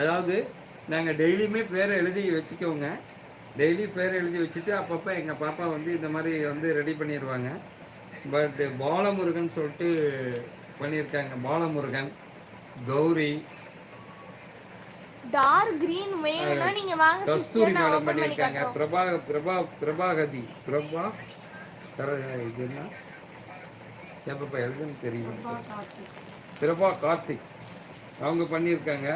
அதாவது நாங்கள் டெய்லியுமே பேரை எழுதி வச்சுக்கோங்க. டெய்லி பேர் எழுதி வச்சுட்டு அப்பப்போ எங்கள் பாப்பா வந்து இந்த மாதிரி வந்து ரெடி பண்ணிடுவாங்க பட் பாலமுருகன் சொல்லிட்டு பண்ணியிருக்காங்க பாலமுருகன் கௌரி. டார்க் கிரீன் வேணும்னா நீங்க வாங்க கஸ்தூரி சிஸ்டர் நான் மேடம் ஓபன் பண்ணி பண்ணியிருக்காங்க. காட்டுறோம். பிரபா பிரபா பிரபாகதி. பிரபா இது என்ன? எப்பப்பா எழுதுன்னு தெரியும். பிரபா கார்த்திக். அவங்க பண்ணியிருக்காங்க.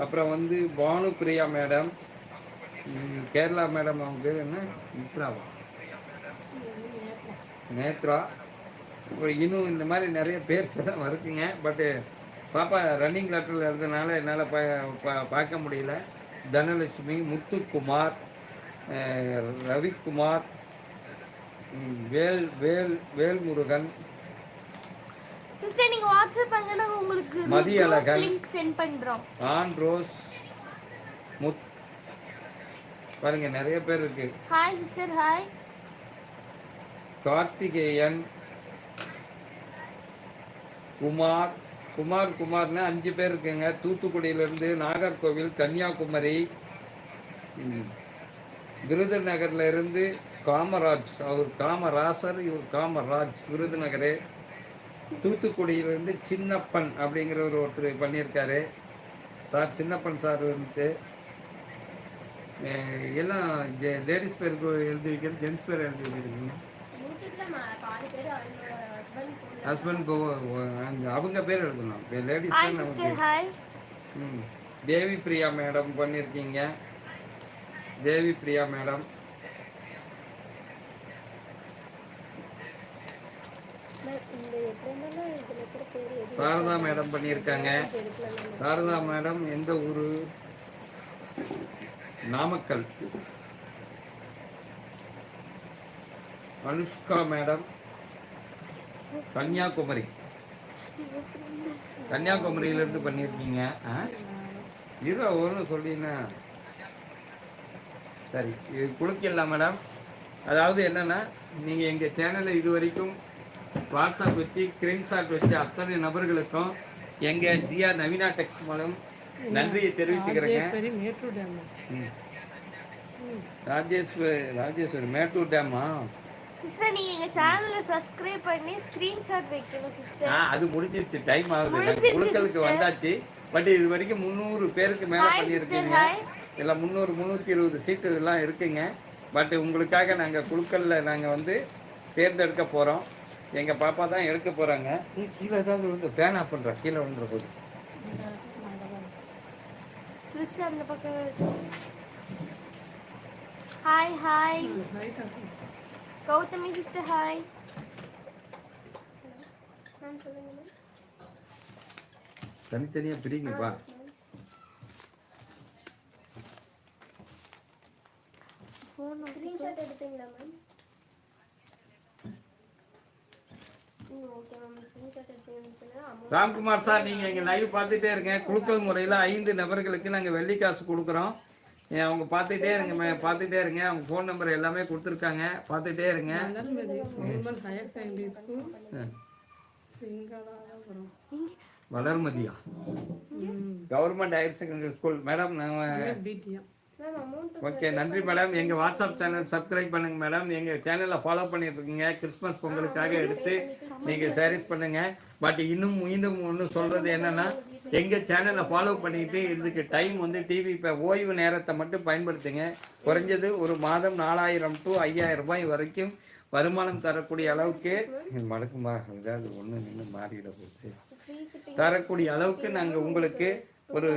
அப்புறம் வந்து பானு பிரியா மேடம் கேரளா மேடம் அவங்க பேர் என்ன? மித்ராவா நேத்ரா. அப்புறம் இன்னும் இந்த மாதிரி நிறைய பேர்ஸ் எல்லாம் இருக்குங்க பட்டு பாப்பா ரன்னிங் லெட்டரில் இருந்தனால என்னால் பா பார்க்க முடியல. தனலட்சுமி முத்துக்குமார் ரவிக்குமார் வேல் வேல் வேல்முருகன் சிஸ்டர் நீங்க வாட்ஸ்அப் பண்ணுங்க உங்களுக்கு மதியழகன். லிங்க் சென்ட் பண்றோம். ஆன் ரோஸ் முத் பாருங்க நிறைய பேர் இருக்கு. Hi sister hi Karthikeyan Kumar Kumar குமார்னு அஞ்சு பேர் இருக்குங்க. தூத்துக்குடியிலேருந்து நாகர்கோவில் கன்னியாகுமரி விருதுநகர்ல இருந்து காமராஜ் அவர் காமராசர் இவர் காமராஜ் விருதுநகர். தூத்துக்குடியிலேருந்து சின்னப்பன் அப்படிங்கிற ஒரு ஒருத்தர் பண்ணியிருக்காரு. சார் சின்னப்பன் சார் வந்துட்டு எல்லாம் லேடிஸ் பேருக்கு எழுதி வைக்கிறது ஜென்ஸ் பேர் எழுதி வைக்கிறீங்க ஹஸ்பண்ட் அவங்க பேர் எழுதணும். லேடிஸ் ஹாய் ம். தேவி பிரியா மேடம் பண்ணியிருக்கீங்க. தேவி பிரியா மேடம். சாரதா மேடம் பண்ணியிருக்காங்க. சாரதா மேடம் எந்த ஊர்? நாமக்கல். அனுஷ்கா மேடம். கன்னியாகுமரி. கன்னியாகுமரியிலேருந்து பண்ணியிருக்கீங்க. ஆ? இரு ஒன்று சொல்லினா சரி இது கொடுக்கலாம் மேடம். அதாவது என்னென்னா நீங்கள் எங்கள் சேனலை இது வரைக்கும் வாட்ஸ்அப் வச்சு ஸ்க்ரீன்ஷாட் வச்சு அத்தனை நபர்களுக்கும் எங்கள் ஜிஆ நவீனா டெக்ஸ் மூலம் நன்றியை தெரிவிச்சுக்கிறேங்க. ராஜேஸ்வரி ராஜேஸ்வரி மேட்டூர் டேமா? சிஸ்டர் நீங்க எங்க சேனலை சப்ஸ்கிரைப் பண்ணி ஸ்கிரீன்ஷாட் வைக்கணும் சிஸ்டர் ஆ அது முடிஞ்சிருச்சு டைம் ஆகுது. குழுக்களுக்கு. வந்தாச்சு. பட் இது வரைக்கும் முந்நூறு பேருக்கு மேலே பண்ணியிருக்கீங்க. இல்லை முந்நூறு முந்நூற்றி இருபது சீட்டு இதெல்லாம் இருக்குங்க. பட் உங்களுக்காக நாங்கள் குழுக்களில் நாங்கள் வந்து தேர்ந்தெடுக்க போகிறோம் எங்கள் பாப்பா தான் எடுக்க போகிறாங்க கீழே ஏதாவது வந்து ஃபேன் ஆஃப் பண்ணுறா கீழே விழுந்துற போது. Hi hi Gowthami sister hi தனித்தனியாக பிரிங்கப்பா ஃபோன் ஸ்க்ரீன்ஷாட் எடுத்தீங்களா மேம் ஓகே மேம் ஸ்க்ரீன்ஷாட் எடுத்தீங்கன்னா அமௌண்ட் ராம்குமார் சார் நீங்கள் எங்கள் லைவ் பார்த்துட்டே இருங்க. குழுக்கள் முறையில் ஐந்து நபர்களுக்கு நாங்கள் வெள்ளி காசு கொடுக்குறோம். அவங்க பார்த்துட்டே இருங்க மே- பார்த்துட்டே இருங்க. அவங்க ஃபோன் நம்பர் எல்லாமே கொடுத்துருக்காங்க. பார்த்துட்டே இருங்க. வளர்மதியா? Government higher secondary school madam நாங்கள் ஓகே நன்றி மேடம் எங்கள் வாட்ஸ்அப் சேனல் சப்ஸ்கிரைப் பண்ணுங்க மேடம் எங்கள் சேனலை ஃபாலோ பண்ணிட்டு இருக்கீங்க கிறிஸ்மஸ் பொங்கலுக்காக எடுத்து நீங்கள் சாரீஸ் பண்ணுங்க. பட் இன்னும் மீண்டும் ஒன்று சொல்கிறது என்னன்னா எங்கள் சேனலை ஃபாலோ பண்ணிட்டு இதுக்கு டைம் வந்து டிவி இப்போ ஓய்வு நேரத்தை மட்டும் பயன்படுத்துங்க. குறைஞ்சது ஒரு மாதம் நாலாயிரம் டு ஐயாயிரம் ரூபாய் வரைக்கும் வருமானம் தரக்கூடிய அளவுக்கு மடக்குமா? ஏதாவது ஒன்று நின்று மாறிட போகுது. தரக்கூடிய அளவுக்கு நாங்கள் உங்களுக்கு ஒரு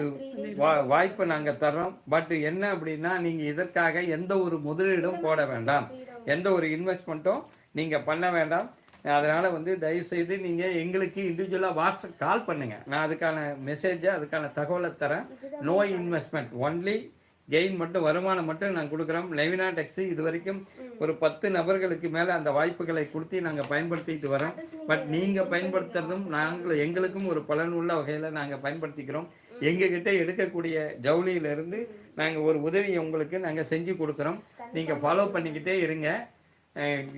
வா வாய்ப்பை நாங்கள் தர்றோம். பட் என்ன அப்படின்னா நீங்கள் இதற்காக எந்த ஒரு முதலீடும் போட வேண்டாம். எந்த ஒரு இன்வெஸ்ட்மெண்ட்டும் நீங்கள் பண்ண வேண்டாம். அதனால் வந்து தயவுசெய்து நீங்கள் எங்களுக்கு இண்டிவிஜுவலாக வாட்ஸ்அப் கால் பண்ணுங்கள் நான் அதுக்கான மெசேஜை அதுக்கான தகவலை தரேன். நோ இன்வெஸ்ட்மெண்ட் ஒன்லி கெயின் மட்டும் வருமானம் மட்டும் நான் கொடுக்குறோம். லெவினா டெக்ஸி இது வரைக்கும் ஒரு பத்து நபர்களுக்கு மேலே அந்த வாய்ப்புகளை கொடுத்து நாங்கள் பயன்படுத்திட்டு வரோம். பட் நீங்கள் பயன்படுத்துறதும் நாங்கள் எங்களுக்கும் ஒரு பலனுள்ள வகையில் நாங்கள் பயன்படுத்திக்கிறோம். எங்ககிட்ட எடுக்கக்கூடிய ஜவுளியிலிருந்து நாங்கள் ஒரு உதவியை உங்களுக்கு நாங்கள் செஞ்சு கொடுக்குறோம். நீங்கள் ஃபாலோ பண்ணிக்கிட்டே இருங்க.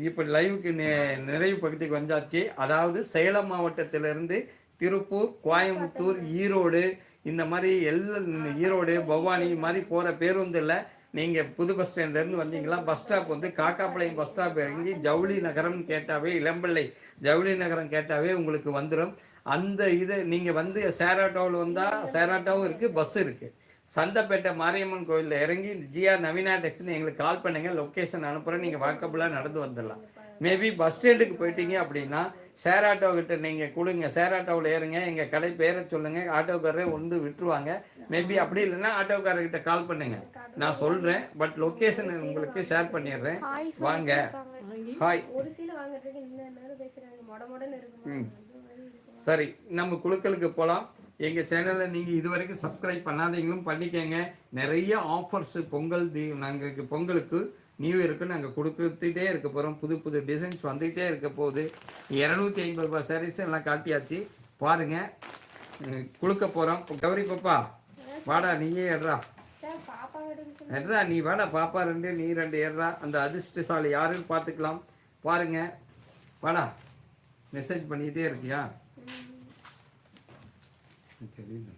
இப்போ லைவுக்கு நெ- நிறைவு பகுதிக்கு வந்தாச்சு. அதாவது சேலம் மாவட்டத்திலிருந்து திருப்பூர் கோயம்புத்தூர் ஈரோடு இந்த மாதிரி எல்லா ஈரோடு பவானி மாதிரி போகிற பேருந்தில் நீங்கள் புது பஸ் ஸ்டாண்ட்லேருந்து வந்தீங்களா பஸ் ஸ்டாப் வந்து காக்காப்பாளையம் பஸ் ஸ்டாப் இறங்கி ஜவுளி நகரம்னு கேட்டாவே இளம்பிள்ளை. ஜவுளி நகரம் கேட்டாவே உங்களுக்கு வந்துடும் அந்த இதை நீங்கள் வந்து சேராட்டோவில் வந்தால் சேராட்டோவும் இருக்குது பஸ் இருக்குது சந்தைப்பேட்டை மாரியம்மன் கோயிலில் இறங்கி ஜிஆர் நவீனா டெக்ஸ்னு எங்களுக்கு கால் பண்ணுங்க லொக்கேஷன் அனுப்புகிறேன் நீங்கள் வாக்கபுளாக நடந்து வந்துடலாம். மேபி பஸ் ஸ்டாண்டுக்கு போயிட்டீங்க அப்படின்னா ஷேர் ஆட்டோ கிட்ட நீங்கள் கொடுங்க ஷேர் ஆட்டோவில் ஏறுங்க எங்கள் கடை பேரை சொல்லுங்கள் ஆட்டோக்காரரே வந்து விட்டுருவாங்க. மேபி அப்படி இல்லைன்னா ஆட்டோக்காரர்கிட்ட கால் பண்ணுங்க. நான் சொல்கிறேன் பட் லொக்கேஷன் உங்களுக்கு ஷேர் பண்ணிடுறேன். வாங்க. ஹாய் ஒரு சீலை வாங்குறதுக்கு இந்த நேரம் பேசுறாங்க. மொட மொடன்னு இருக்கும்? சரி நம்ம குழுக்களுக்கு போகலாம் எங்கள் சேனலை நீங்கள் இது வரைக்கும் சப்ஸ்கிரைப் பண்ணாதீங்களும் பண்ணிக்கங்க. நிறைய ஆஃபர்ஸு பொங்கல் தீ நாங்கள் பொங்கலுக்கு நியூ இயருக்கு நாங்கள் கொடுத்துட்டே இருக்க போகிறோம் புது புது டிசைன்ஸ் வந்துகிட்டே இருக்க போகுது. இரநூத்தி ஐம்பது ரூபாய் சாரீஸ் எல்லாம் காட்டியாச்சு. பாருங்கள் கொடுக்க போகிறோம் கௌரி பாப்பா வாடா நீயே ஏறா சார் நீ வாடா பாப்பா ரெண்டு நீ ரெண்டு ஏறா அந்த அதிர்ஷ்டசாலி யாருன்னு பார்த்துக்கலாம். பாருங்கள் வாடா மெசேஜ் பண்ணிக்கிட்டே இருக்கியா? தெரியல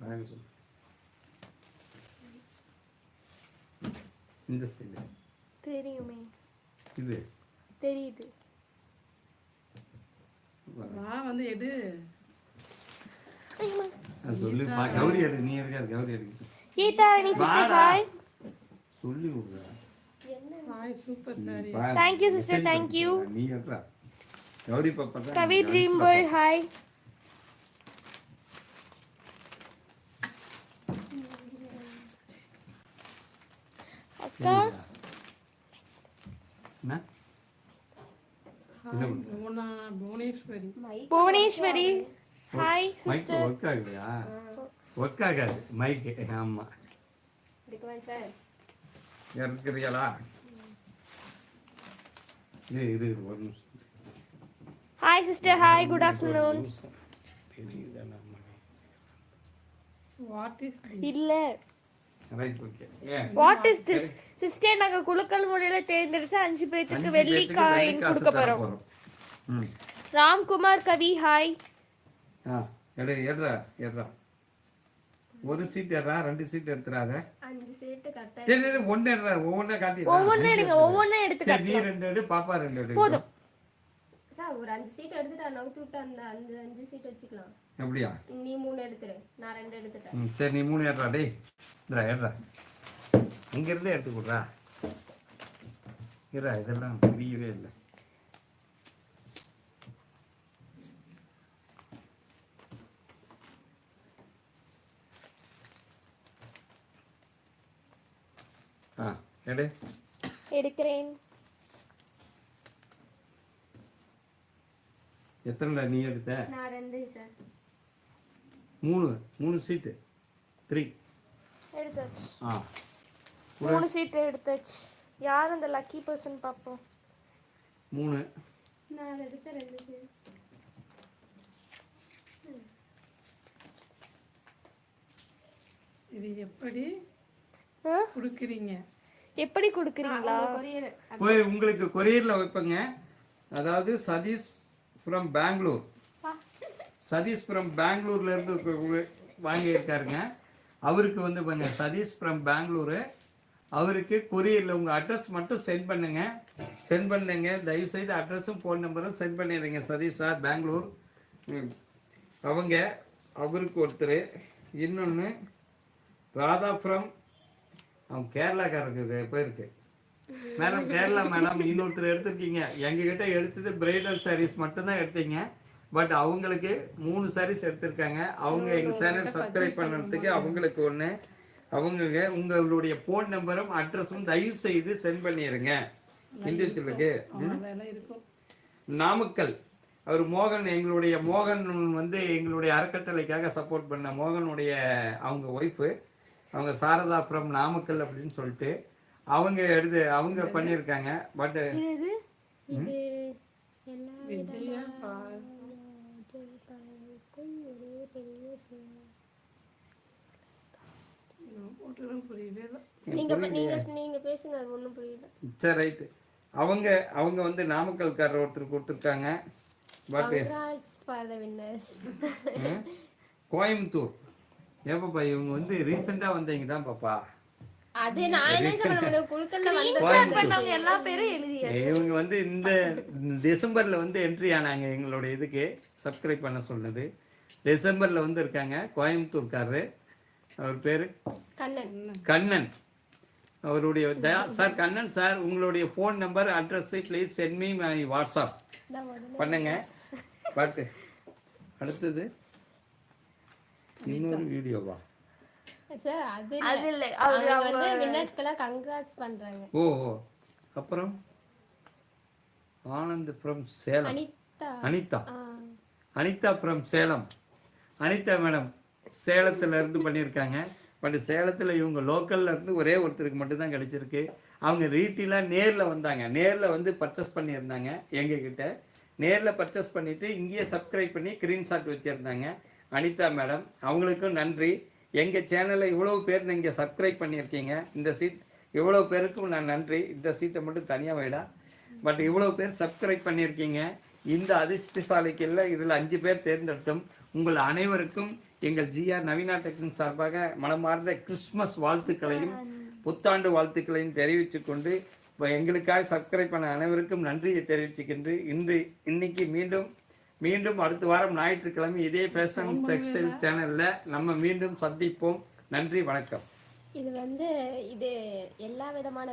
வாங்க சொல்லு இந்த சைடு தெரியுமே இது தெரியுது வா வந்து நான் சொல்லி கௌரி எடு நீ எடுக்காது கௌரி எடுக்க கீதா நீ சிஸ்டர். ஹாய் சொல்லி விடுறா hi super sorry sister, message thank you. பண்ணுறா. நீ எடுறா கௌரி பாப்பா கவி ட்ரீம் வேர்ல்ட் ஹாய் என்ன? புவனேஸ்வரி. ஹாய் சிஸ்டர் ஒர்க் ஆகுதா ஒர்க் ஆகாது. மைக்கு ஆமாம் எடுக்கவா சார். இருக்கிறீங்களா இது இது ஒரு நிமிஷம். Hi sister hi good afternoon தெரியுதா நம்ம வாட் இஸ் இல்ல. வாட் இஸ் திஸ் சிஸ்டர் நாங்க குலுக்கல் முறையில தேர்ந்தெடுத்து அஞ்சு பேத்துக்கு அஞ்சு வெள்ளி காயின் கொடுக்க போறோம். ராம்குமார் கவி ஹாய் எடுறா எடுறா. ஒரு சீட் எடுறா ரெண்டு சீட் எடுத்துறாத. அஞ்சு சீட்டு கரெக்டா சரி ஒன்று எடுறா ஒவ்வொன்றா காட்டி ஒவ்வொன்றும் எடுங்க ஒவ்வொன்றும் எடுத்துக்க சரி நீ ரெண்டு எடு பாப்பா ரெண்டு எடு. போதும். சார் ஒரு அஞ்சு சீட் எடுத்துட்டு நவுத்து விட்டு அந்த அந்த அஞ்சு சீட் வச்சுக்கலாம். அப்படியா நீ மூணு எடுத்துரு நான் ரெண்டு எடுத்துட்டேன். சரி நீ மூணு ஏடுறா டேய். இந்தா ஏடுறா இங்கேருந்தே எடுத்து கொடுறா. இருடா இதெல்லாம் புரியவே இல்லை. ஆ எடு. எடுக்கிறேன். எத்தனைடா நீ எடுத்த? நான் ரெண்டு சார். மூணு மூணு சீட்டு. த்ரீ. எடுத்தாச்சு. மூணு சீட் எடுத்தாச்சு. யார் அந்த லக்கி பர்சன் பார்ப்போம் மூணு. நான் எடுத்த ரெண்டு சீட் இது எப்படி ஆ? கொடுக்குறீங்க? எப்படி கொடுக்குறீங்களா? கொரியர். போய் உங்களுக்கு கொரியரில் வைப்பேங்க. அதாவது சதீஷ் ஃப்ரம் பெங்களூர் சதீஷ் ஃப்ரம் பெங்களூர்ல இருந்து கு- கு- வாங்கியிருக்காருங்க. அவருக்கு வந்து பாருங்க சதீஷ் ஃப்ரம் பெங்களூரு. அவருக்கு கொரியரில் உங்கள் அட்ரஸ் மட்டும் சென்ட் பண்ணுங்க. சென்ட் பண்ணுங்க. தயவுசெய்து அட்ரஸும் ஃபோன் நம்பரும் சென்ட் பண்ணிடுங்க சதீஷ் சார் பெங்களூர். ம். அவங்க அவருக்கு ஒருத்தர். இன்னொன்று ராதா ஃப்ரம் அவன் கேரளாக்காரருக்கு போயிருக்கு மேடம் கேரளா மேடம் இன்னொருத்தர் எடுத்திருக்கீங்க. எங்ககிட்ட எடுத்தது பிரைடல் சாரீஸ் மட்டும்தான் எடுத்தீங்க. பட் அவங்களுக்கு மூணு சாரீஸ் எடுத்திருக்காங்க. அவங்க எங்கள் சேனல் சப்ஸ்கிரைப் பண்ணுறதுக்கு அவங்களுக்கு ஒன்று அவங்க உங்களுடைய ஃபோன் நம்பரும் அட்ரஸும் தயவு செய்து சென்ட் பண்ணிடுங்க இருக்கும். நாமக்கல். அவர் மோகன் எங்களுடைய மோகன் வந்து எங்களுடைய அறக்கட்டளைக்காக சப்போர்ட் பண்ண மோகனுடைய அவங்க ஒய்ஃபு அவங்க சாரதா ஃப்ரம் நாமக்கல் அப்படின்னு சொல்லிட்டு அவங்க எடுத்து அவங்க பண்ணியிருக்காங்க பட் இது இது எல்லா விஜயா பா விஜயபாலுக்கும் ஒரே பெரிய சிலை. போட்டதும் புரியவே இல்லை. நீங்க ப- நீங்க நீங்க பேசுங்க அது ஒண்ணும் புரியல. சரி ரைட்டு. அவங்க அவங்க வந்து நாமக்கல்காரர் ஒருத்தர் கொடுத்துருக்காங்க. பட் கோயம்புத்தூர். ஏப்பாப்பா இவங்க வந்து ரீசெண்டாக வந்தவங்க தான் பாப்பா. இவங்க வந்து இந்த டிசம்பரில் வந்து என்ட்ரி ஆனாங்க எங்களோட இதுக்கு. சப்ஸ்கிரைப் பண்ண சொன்னது. டிசம்பரில் வந்து இருக்காங்க. கோயம்புத்தூர்காரரு. அவர் பேர்? கண்ணன். கண்ணன். அவருடைய சார் கண்ணன் சார் உங்களுடைய phone number address please send me my WhatsApp பண்ணுங்க. பாட்டு அடுத்தது. இன்னொரு வீடியோவா? ஓ அப்புறம்? ஆனந்த் ஃப்ரம் சேலம். அனிதா. அனிதா. ஆ, அனிதா ஃப்ரம் சேலம். அனிதா மேடம் சேலத்துலேருந்து பண்ணியிருக்காங்க. பட் சேலத்தில் இவங்க லோக்கல்ல இருந்து ஒரே ஒருத்தருக்கு மட்டும்தான் கிடச்சிருக்கு. அவங்க ரீட்டெயிலாக நேரில் வந்தாங்க. நேரில் வந்து பர்ச்சேஸ் பண்ணியிருந்தாங்க எங்ககிட்ட. நேரில் பர்ச்சேஸ் பண்ணிவிட்டு இங்கேயே சப்ஸ்கிரைப் பண்ணி ஸ்க்ரீன்ஷாட் வச்சுருந்தாங்க. அனிதா மேடம் அவங்களுக்கும் நன்றி. எங்கள் சேனலை இவ்வளோ பேர் நீங்கள் சப்ஸ்கிரைப் பண்ணியிருக்கீங்க. இந்த சீட் இவ்வளோ பேருக்கும் நான் நன்றி. இந்த சீட்டை மட்டும் தனியாக வைடா. பட் இவ்வளோ பேர் சப்ஸ்கிரைப் பண்ணியிருக்கீங்க. இந்த அதிர்ஷ்டசாலிக்கு இல்லை இதில் அஞ்சு பேர் தேர்ந்தெடுத்தோம் உங்கள் அனைவருக்கும் எங்கள் ஜிஆர் நவீனா டெக்னிக் சார்பாக மனமார்ந்த கிறிஸ்மஸ் வாழ்த்துக்களையும் புத்தாண்டு வாழ்த்துக்களையும் தெரிவித்துக் கொண்டு இப்போ எங்களுக்காக சப்ஸ்கிரைப் பண்ண அனைவருக்கும் நன்றியை தெரிவிச்சுக்கின்று இன்று இன்னைக்கு மீண்டும் மீண்டும் அடுத்த வாரம் ஞாயிற்றுக்கிழமை இதே ஃபேஷன் டெக்ஸ்டைல் சேனலில் நம்ம மீண்டும் சந்திப்போம். நன்றி வணக்கம். இது வந்து இது எல்லா விதமான